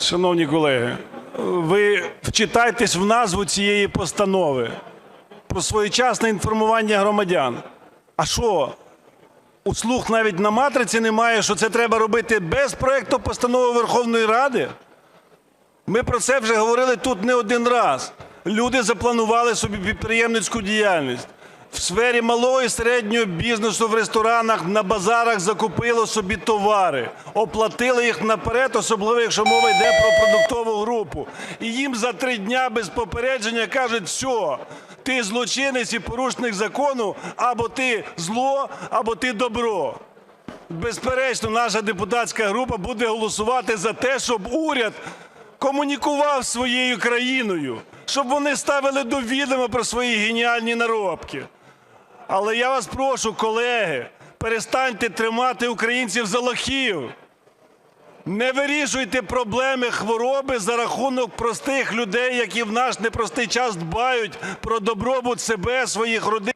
Шановні колеги, ви вчитайтесь в назву цієї постанови про своєчасне інформування громадян. А що, у слух навіть на матриці немає, що це треба робити без проекту постанови Верховної Ради? Ми про це вже говорили тут не один раз. Люди запланували собі підприємницьку діяльність. В сфері малого і середнього бізнесу в ресторанах, на базарах закупило собі товари, оплатили їх наперед, особливо якщо мова йде про продуктову групу. І їм за три дня без попередження кажуть, все, ти злочинець і порушник закону, або ти зло, або ти добро. Безперечно, наша депутатська група буде голосувати за те, щоб уряд комунікував своєю країною, щоб вони ставили до відома про свої геніальні наробки. Але я вас прошу, колеги, перестаньте тримати українців за лохів. Не вирішуйте проблеми хвороби за рахунок простих людей, які в наш непростий час дбають про добробут себе, своїх родин.